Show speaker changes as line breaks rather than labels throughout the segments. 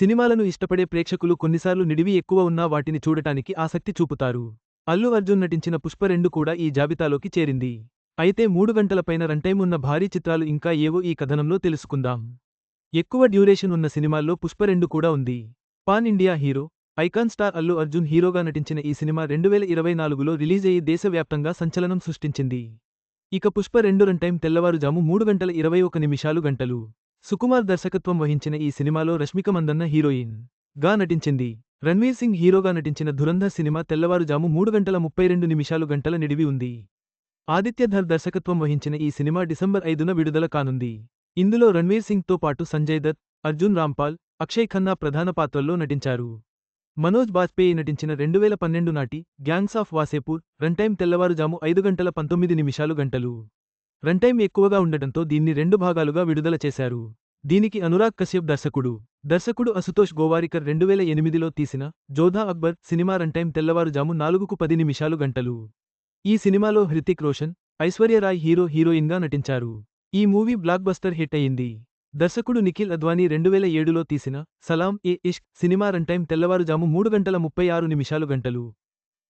సినిమాలను ఇష్టపడే ప్రేక్షకులు కొన్నిసార్లు నిడివి ఎక్కువ ఉన్నా వాటిని చూడటానికి ఆసక్తి చూపుతారు. అల్లు అర్జున్ నటించిన పుష్ప రెండు కూడా ఈ జాబితాలోకి చేరింది. అయితే మూడు గంటల పైన రన్టైం ఉన్న భారీ చిత్రాలు ఇంకా ఏవో ఈ కథనంలో తెలుసుకుందాం. ఎక్కువ డ్యూరేషన్ ఉన్న సినిమాల్లో పుష్ప రెండు కూడా ఉంది. Pan India hero icon star Allu Arjun హీరోగా నటించిన ఈ సినిమా రెండు వేల ఇరవై నాలుగులో రిలీజ్ అయ్యి దేశవ్యాప్తంగా సంచలనం సృష్టించింది. ఇక పుష్ప రెండు రన్ టైం తెల్లవారుజాము మూడు గంటల ఇరవై ఒక నిమిషాలు గంటలు. సుకుమార్ దర్శకత్వం వహించిన ఈ సినిమాలో రష్మిక మందన్న హీరోయిన్గా నటించింది. రణ్వీర్ సింగ్ హీరోగా నటించిన ధురంధర్ సినిమా తెల్లవారుజాము మూడు గంటల ముప్పై రెండు నిమిషాలు గంటల నిడివి ఉంది. ఆదిత్యధర్ దర్శకత్వం వహించిన ఈ సినిమా డిసెంబర్ ఐదున విడుదల కానుంది. ఇందులో రణ్వీర్ సింగ్తో పాటు సంజయ్ దత్ అర్జున్ రాంపాల్ అక్షయ్ ఖన్నా ప్రధాన పాత్రల్లో నటించారు. మనోజ్ బాజ్పేయి నటించిన రెండువేల పన్నెండు నాటి గ్యాంగ్స్ ఆఫ్ వాసేపూర్ రన్టైం తెల్లవారుజాము ఐదు గంటల పంతొమ్మిది నిమిషాలు గంటలు. రన్టైం ఎక్కువగా ఉండటంతో దీన్ని రెండు భాగాలుగా విడుదల చేశారు. దీనికి అనురాగ్ కశ్యప్ దర్శకుడు. దర్శకుడు అసుతోష్ గోవారికర్ రెండు వేల ఎనిమిదిలో తీసిన జోధా అక్బర్ సినిమా రన్టైం తెల్లవారుజాము నాలుగుకు పది నిమిషాలు గంటలు. ఈ సినిమాలో హృతిక్ రోషన్ ఐశ్వర్యరాయ్ హీరో హీరోయిన్గా నటించారు. ఈ మూవీ బ్లాక్ బస్టర్ హిట్ అయింది దర్శకుడు నిఖిల్ అద్వానీ రెండు వేల ఏడులో తీసిన సలాం ఏ ఇష్క్ సినిమా రన్టైం తెల్లవారుజాము మూడు గంటల ముప్పై ఆరు నిమిషాలు గంటలు.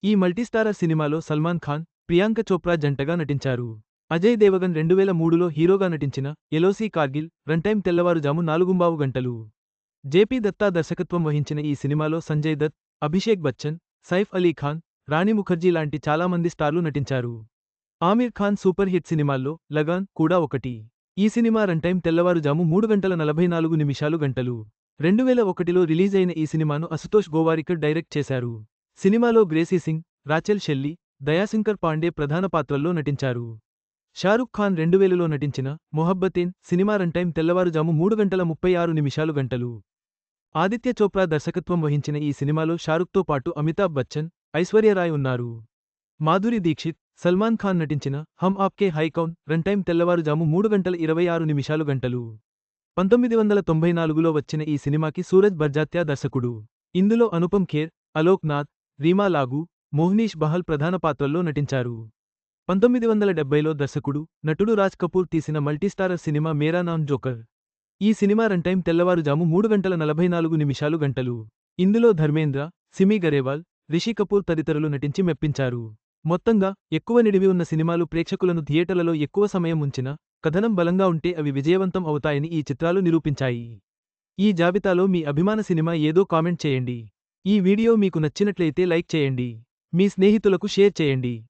ఈ మల్టీస్టారర్ సినిమాలో సల్మాన్ ఖాన్ ప్రియాంక చోప్రా జంటగా నటించారు. అజయ్ దేవగన్ రెండు వేల మూడులో హీరోగా నటించిన ఎలోసీ కార్గిల్ రన్టైం తెల్లవారుజాము నాలుగుంబావు గంటలు. జేపీ దత్తా దర్శకత్వం వహించిన ఈ సినిమాలో సంజయ్ దత్ అభిషేక్ బచ్చన్ సైఫ్ అలీ ఖాన్ రాణి ముఖర్జీ లాంటి చాలామంది స్టార్లు నటించారు. ఆమిర్ ఖాన్ సూపర్ హిట్ సినిమాల్లో లగాన్ కూడా ఒకటి. ఈ సినిమా రన్టైం తెల్లవారుజాము మూడు గంటల నలభై నాలుగు నిమిషాలు గంటలు. రెండు వేల ఒకటిలో రిలీజ్ అయిన ఈ సినిమాను అసుతోష్ గోవారికర్ డైరెక్ట్ చేశారు. సినిమాలో గ్రేసీ సింగ్ రాచెల్ షెల్లి దయాశంకర్ పాండే ప్రధాన పాత్రల్లో నటించారు. షారుఖ్ ఖాన్ రెండు వేలలో నటించిన మొహబ్బతేన్ సినిమా రన్టైం తెల్లవారుజాము మూడు గంటల ముప్పై ఆరు నిమిషాలు గంటలు. ఆదిత్య చోప్రా దర్శకత్వం వహించిన ఈ సినిమాలో షారుఖ్తో పాటు అమితాబ్ బచ్చన్ ఐశ్వర్యరాయ్ ఉన్నారు. మాధురి దీక్షిత్ సల్మాన్ ఖాన్ నటించిన హమ్ ఆప్కే హైకౌన్ రన్టైం తెల్లవారుజాము మూడు గంటల ఇరవై ఆరు నిమిషాలు గంటలు. పంతొమ్మిది వందల తొంభై నాలుగులో వచ్చిన ఈ సినిమాకి సూరజ్ బర్జాత్యా దర్శకుడు. ఇందులో అనుపమ్ ఖేర్ అలోక్ నాథ్ రీమా లాగు మోహ్నీష్ బహల్ ప్రధాన పాత్రల్లో నటించారు. పంతొమ్మిది వందల డెబ్బైలో దర్శకుడు నటుడు రాజ్ కపూర్ తీసిన మల్టీస్టారర్ సినిమా మేరా నామ్ జోకర్. ఈ సినిమా రన్టైం తెల్లవారుజాము మూడు గంటల నలభై నాలుగు నిమిషాలు గంటలు. ఇందులో ధర్మేంద్ర సిమి గరేవాల్ రిషి కపూర్ తదితరులు నటించి మెప్పించారు. మొత్తంగా ఎక్కువ నిడివి ఉన్న సినిమాలు ప్రేక్షకులను థియేటర్లలో ఎక్కువ సమయం ఉంచిన కథనం బలంగా ఉంటే అవి విజయవంతం అవుతాయని ఈ చిత్రాలు నిరూపించాయి. ఈ జాబితాలో మీ అభిమాన సినిమా ఏదో కామెంట్ చేయండి. ఈ వీడియో మీకు నచ్చినట్లయితే లైక్ చేయండి. మీ స్నేహితులకు షేర్ చేయండి.